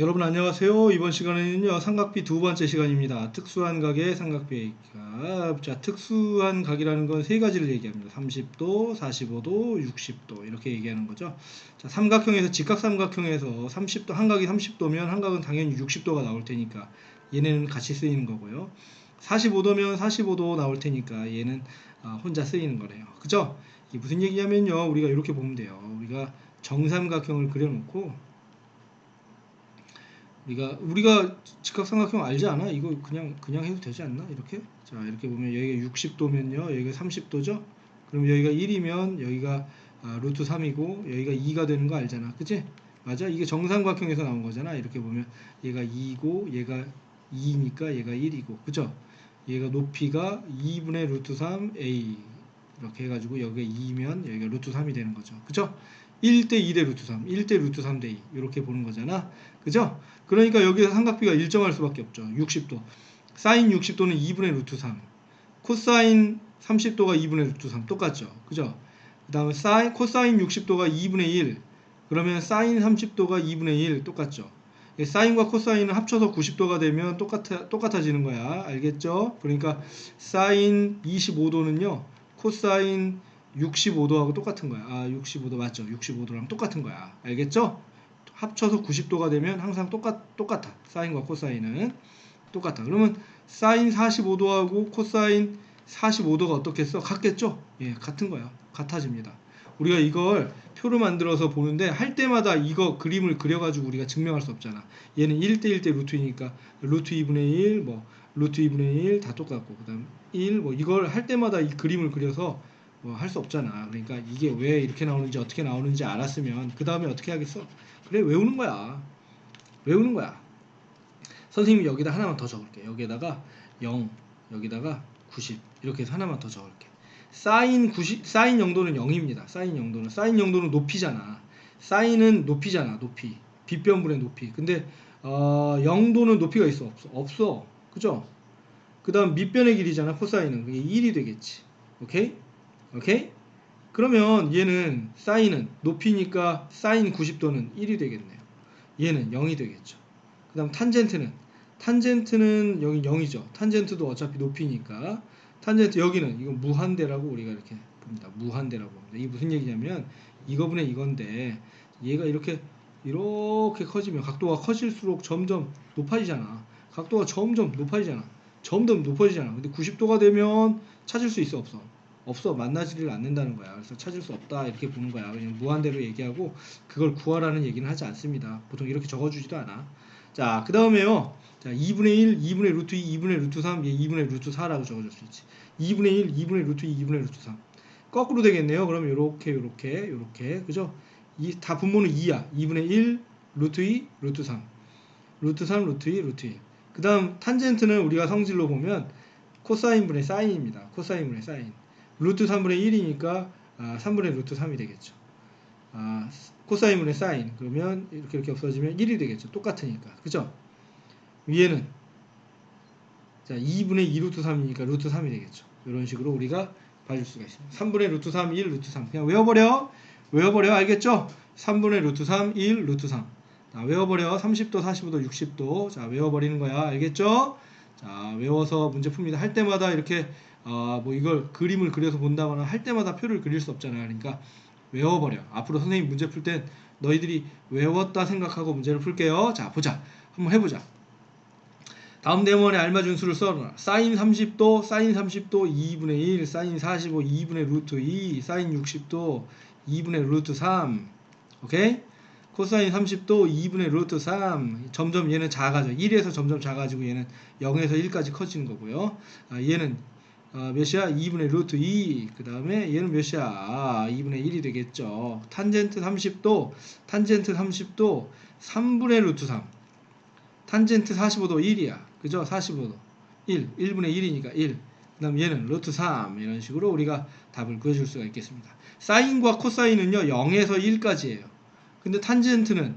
여러분 안녕하세요. 이번 시간에는요 삼각비 두 번째 시간입니다. 특수한 각의 삼각비 값. 자 특수한 각이라는 건 세 가지를 얘기합니다. 30도, 45도, 60도 이렇게 얘기하는 거죠. 자 삼각형에서 직각 삼각형에서 30도 한 각이 30도면 한 각은 당연히 60도가 나올 테니까 얘네는 같이 쓰이는 거고요. 45도면 45도 나올 테니까 얘는 아, 혼자 쓰이는 거래요. 그죠? 이게 무슨 얘기냐면요. 우리가 이렇게 보면 돼요. 우리가 정삼각형을 그려놓고 우리가 우리가 직각삼각형 알지 않아? 이거 그냥 그냥 해도 되지 않나? 이렇게 자 이렇게 보면 여기가 60도면요 여기가 30도죠? 그럼 여기가 1이면 여기가 아, 루트 3이고 여기가 2가 되는 거 알잖아, 그치? 맞아? 이게 정삼각형에서 나온 거잖아. 이렇게 보면 얘가 2고 얘가 2니까 얘가 1이고, 그죠? 얘가 높이가 2분의 루트 3 a 이렇게 해가지고 여기가 2면 여기가 루트 3이 되는 거죠, 그죠? 1대 2대 루트 3, 1대 루트 3대 2 이렇게 보는 거잖아. 그죠? 그러니까 여기서 삼각비가 일정할 수밖에 없죠. 60도. 사인 60도는 2분의 루트 3. 코사인 30도가 2분의 루트 3 똑같죠. 그죠? 그 다음에 사인 코사인 60도가 2분의 1. 그러면 사인 30도가 2분의 1 똑같죠. 예, 사인과 코사인은 합쳐서 90도가 되면 똑같아 똑같아지는 거야. 알겠죠? 그러니까 사인 25도는요. 코사인 65도하고 똑같은 거야. 아, 65도 맞죠? 65도랑 똑같은 거야. 알겠죠? 합쳐서 90도가 되면 항상 똑같 똑같아. 사인과 코사인은 똑같아. 그러면 사인 45도하고 코사인 45도가 어떻겠어? 같겠죠? 예, 같은 거야. 같아집니다. 우리가 이걸 표로 만들어서 보는데 할 때마다 이거 그림을 그려가지고 우리가 증명할 수 없잖아. 얘는 1대 1 대 루트이니까 루트 2분의 1, 뭐 루트 2분의 1 다 똑같고 그 다음 1, 뭐 이걸 할 때마다 이 그림을 그려서 뭐 할 수 없잖아. 그러니까 이게 왜 이렇게 나오는지 어떻게 나오는지 알았으면 그 다음에 어떻게 하겠어? 그래 외우는 거야. 외우는 거야. 선생님이 여기다 하나만 더 적을게. 여기에다가 0, 여기다가 90 이렇게 해서 하나만 더 적을게. 사인 90 사인 0도는 0입니다. 사인 0도는 사인 0도는 높이잖아. 사인은 높이잖아. 높이. 빗변분의 높이. 근데 어 0도는 높이가 있어 없어? 없어. 그죠? 그 다음 밑변의 길이잖아. 코사인은 그게 1이 되겠지. 오케이? 오케이? 그러면 얘는 사인은 높이니까 사인 90도는 1이 되겠네요. 얘는 0이 되겠죠. 그 다음 탄젠트는 탄젠트는 여기 0이죠. 탄젠트도 어차피 높이니까 탄젠트 여기는 이건 무한대라고 우리가 이렇게 봅니다. 무한대라고 봅니다. 이게 무슨 얘기냐면 이거분의 이건데 얘가 이렇게 이렇게 커지면 각도가 커질수록 점점 높아지잖아. 각도가 점점 높아지잖아. 점점 높아지잖아. 근데 90도가 되면 찾을 수 있어 없어? 없어 만나지를 않는다는 거야. 그래서 찾을 수 없다 이렇게 보는 거야. 그냥 무한대로 얘기하고 그걸 구하라는 얘기는 하지 않습니다. 보통 이렇게 적어주지도 않아. 자, 그 다음에요. 자, 2분의 1, 2분의 루트 2, 2분의 루트 3, 얘 2분의 루트 4라고 적어줄 수 있지. 2분의 1, 2분의 루트 2, 2분의 루트 3. 거꾸로 되겠네요. 그럼 요렇게, 요렇게, 요렇게. 그죠? 이, 다 분모는 2야. 2분의 1, 루트 2, 루트 3. 루트 3, 루트 2, 루트 1. 그 다음, 탄젠트는 우리가 성질로 보면 코사인분의 사인입니다. 코사인분의 사인. 루트 3분의 1이니까 아, 3분의 루트 3이 되겠죠. 아, 코사인분의 사인 그러면 이렇게 이렇게 없어지면 1이 되겠죠. 똑같으니까 그죠? 위에는 자 2분의 2 루트 3이니까 루트 3이 되겠죠. 이런 식으로 우리가 봐줄 수가 있습니다. 3분의 루트 3, 1 루트 3 그냥 외워버려 외워버려 알겠죠? 3분의 루트 3, 1 루트 3 자, 외워버려 30도, 45도, 60도 자 외워버리는 거야 알겠죠? 자 외워서 문제 풉니다. 할 때마다 이렇게 어, 뭐 이걸 그림을 그려서 본다거나 할 때마다 표를 그릴 수 없잖아. 그러니까 외워버려. 앞으로 선생님 문제 풀 땐 너희들이 외웠다 생각하고 문제를 풀게요. 자, 보자. 한번 해보자. 다음 대문에 알맞은 수를 써라. 사인 30도, 사인 30도 2분의 1, 사인 45, 2분의 루트 2, 사인 60도 2분의 루트 3. 오케이? 코사인 30도 2분의 루트 3 점점 얘는 작아져 1에서 점점 작아지고 얘는 0에서 1까지 커지는 거고요 아, 얘는 어, 몇이야? 2분의 루트 2. 그 다음에 얘는 몇이야? 아, 2분의 1이 되겠죠. 탄젠트 30도, 탄젠트 30도, 3분의 루트 3. 탄젠트 45도 1이야. 그죠? 45도. 1. 1분의 1이니까 1. 그 다음 얘는 루트 3. 이런 식으로 우리가 답을 구해줄 수가 있겠습니다. 사인과 코사인은요, 0에서 1까지예요. 근데 탄젠트는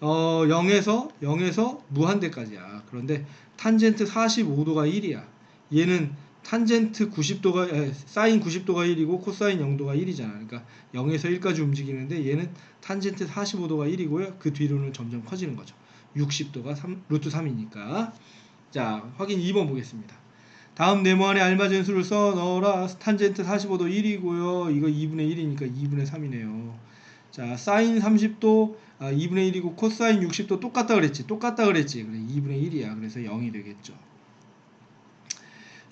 어, 0에서 0에서 무한대까지야. 그런데 탄젠트 45도가 1이야. 얘는 탄젠트 90도가 에, 사인 90도가 1이고 코사인 0도가 1이잖아. 그러니까 0에서 1까지 움직이는데 얘는 탄젠트 45도가 1이고요. 그 뒤로는 점점 커지는 거죠. 60도가 3, 루트 3이니까. 자, 확인 2번 보겠습니다. 다음 네모 안에 알맞은 수를 써 넣어라. 탄젠트 45도 1이고요. 이거 2분의 1이니까 2분의 3이네요. 자, 사인 30도 아, 2분의 1이고 코사인 60도 똑같다 그랬지. 똑같다 그랬지. 그래 2분의 1이야. 그래서 0이 되겠죠.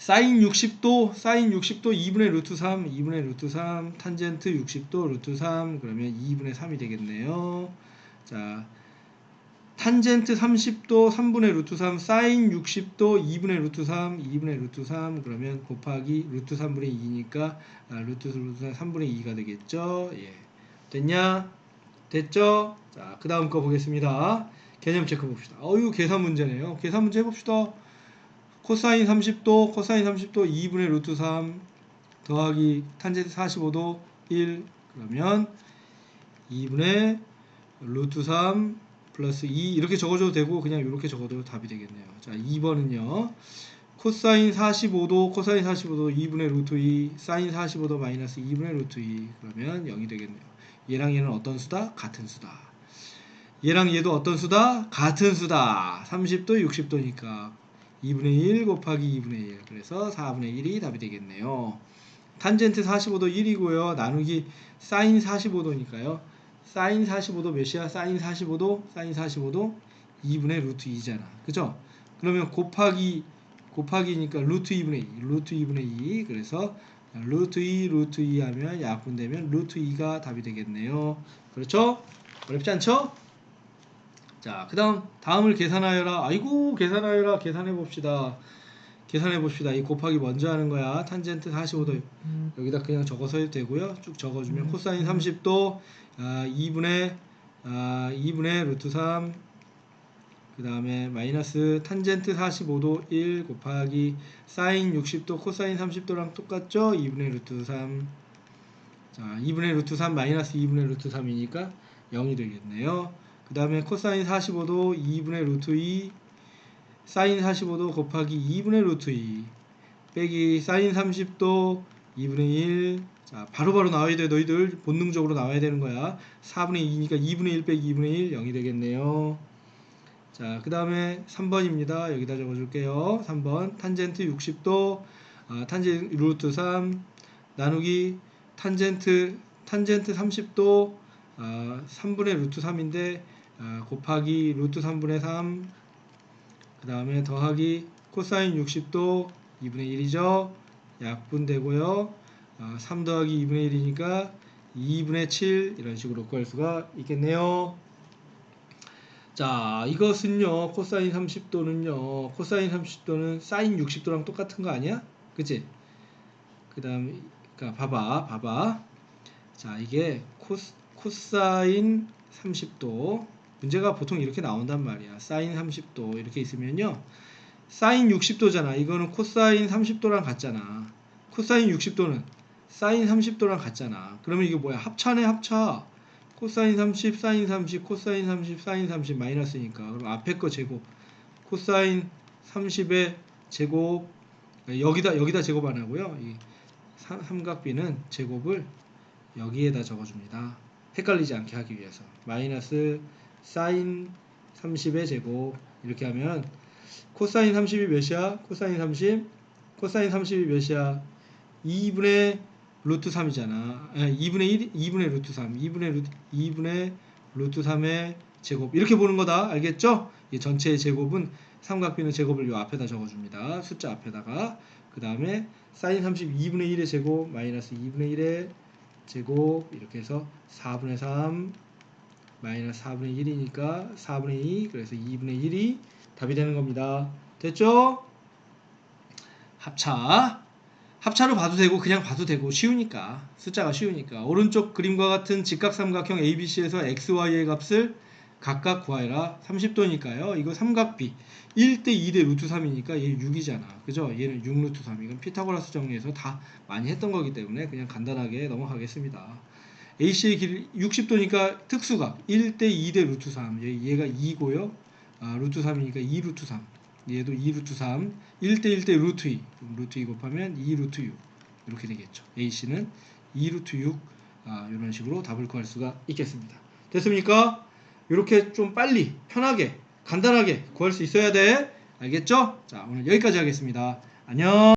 사인 60도, 사인 60도 2분의 루트 3, 2분의 루트 3, 탄젠트 60도 루트 3, 그러면 2분의 3이 되겠네요. 자, 탄젠트 30도 3분의 루트 3, 사인 60도 2분의 루트 3, 2분의 루트 3, 그러면 곱하기 루트 3분의 2니까 아, 루트 루트 3분의 2가 되겠죠. 예. 됐냐? 됐죠? 자, 그 다음 거 보겠습니다. 개념 체크 봅시다. 어유 계산 문제네요. 계산 문제 해봅시다. 코사인 30도, 코사인 30도 2분의 루트 3 더하기 탄젠트 45도 1 그러면 2분의 루트 3 플러스 2 이렇게 적어줘도 되고 그냥 이렇게 적어도 답이 되겠네요. 자 2번은요. 코사인 45도, 코사인 45도 2분의 루트 2, 사인 45도 마이너스 2분의 루트 2 그러면 0이 되겠네요. 얘랑 얘는 어떤 수다? 같은 수다. 얘랑 얘도 어떤 수다? 같은 수다. 30도, 60도니까 2분의 1 곱하기 2분의 1 그래서 4분의 1이 답이 되겠네요. 탄젠트 45도 1이고요. 나누기 사인 45도니까요. 사인 45도 몇이야? 사인 45도? 사인 45도 2분의 루트 2잖아. 그죠? 그러면 곱하기 곱하기니까 루트 2분의 2, 루트 2분의 2 그래서 루트 2, 루트 2 하면 약분되면 루트 2가 답이 되겠네요. 그렇죠? 어렵지 않죠? 자, 그 다음, 다음을 계산하여라. 아이고, 계산하여라. 계산해 봅시다. 계산해 봅시다. 이 곱하기 먼저 하는 거야. 탄젠트 45도. 여기다 그냥 적어서 해도 되고요. 쭉 적어주면 코사인 30도, 아, 2분의, 아, 2분의 루트 3, 그 다음에 마이너스 탄젠트 45도 1 곱하기 사인 60도, 코사인 30도랑 똑같죠? 2분의 루트 3. 자, 2분의 루트 3 마이너스 2분의 루트 3이니까 0이 되겠네요. 그 다음에 코사인 45도 2분의 루트 2 사인 45도 곱하기 2분의 루트 2 빼기 사인 30도 2분의 1 자, 바로 바로 나와야 돼. 너희들 본능적으로 나와야 되는 거야. 4분의 2니까 2분의 1 빼기 2분의 1 0이 되겠네요. 자, 그 다음에 3번입니다. 여기다 적어줄게요. 3번 탄젠트 60도 아, 탄젠트 루트 3 나누기 탄젠트 탄젠트 30도 아, 3분의 루트 3인데 아, 곱하기 루트 3분의 3 그 다음에 더하기 코사인 60도 2분의 1이죠. 약분되고요. 아, 3 더하기 2분의 1이니까 2분의 7 이런 식으로 구할 수가 있겠네요. 자 이것은요 코사인 30도는요 코사인 30도는 사인 60도랑 똑같은 거 아니야? 그치? 그 다음에 그러니까 봐봐 봐봐. 자 이게 코스, 코사인 30도 문제가 보통 이렇게 나온단 말이야. 사인 30도 이렇게 있으면요. 사인 60도잖아. 이거는 코사인 30도랑 같잖아. 코사인 60도는 사인 30도랑 같잖아. 그러면 이게 뭐야? 합차네 합차. 코사인 30 사인 30 코사인 30 사인 30 마이너스니까. 그럼 앞에 거 제곱. 코사인 30의 제곱 여기다 여기다 제곱 안 하고요. 이 삼- 삼각비는 제곱을 여기에다 적어줍니다. 헷갈리지 않게 하기 위해서. 마이너스 사인 30의 제곱 이렇게 하면 코사인 30이 몇이야? 코사인 30 코사인 30이 몇이야? 2분의 루트 3이잖아. 2분의 1 2분의 루트 3 2분의 루트 2분의 루트 3의 제곱 이렇게 보는 거다 알겠죠? 이 전체의 제곱은 삼각비는 제곱을 요 앞에다 적어줍니다. 숫자 앞에다가 그 다음에 사인 32분의 1의 제곱 마이너스 2분의 1의 제곱 이렇게 해서 4분의 3 마이너스 4분의 1이니까 4분의 2 그래서 2분의 1이 답이 되는 겁니다. 됐죠? 합차. 합차로 봐도 되고 그냥 봐도 되고 쉬우니까. 숫자가 쉬우니까. 오른쪽 그림과 같은 직각삼각형 ABC에서 XY의 값을 각각 구하여라. 30도니까요. 이거 삼각비. 1대 2대 루트 3이니까 얘 6이잖아. 그죠? 얘는 6 루트 3 이건 피타고라스 정리에서 다 많이 했던 거기 때문에 그냥 간단하게 넘어가겠습니다 AC의 길이 60도니까 특수각 1대 2대 루트 3 얘, 얘가 2고요. 아, 루트 3이니까 2 루트 3 얘도 2 루트 3 1대 1대 루트 2 그럼 루트 2 곱하면 2 루트 6 이렇게 되겠죠. A씨는 2 루트 6 아, 이런 식으로 답을 구할 수가 있겠습니다. 됐습니까? 이렇게 좀 빨리 편하게 간단하게 구할 수 있어야 돼. 알겠죠? 자 오늘 여기까지 하겠습니다. 안녕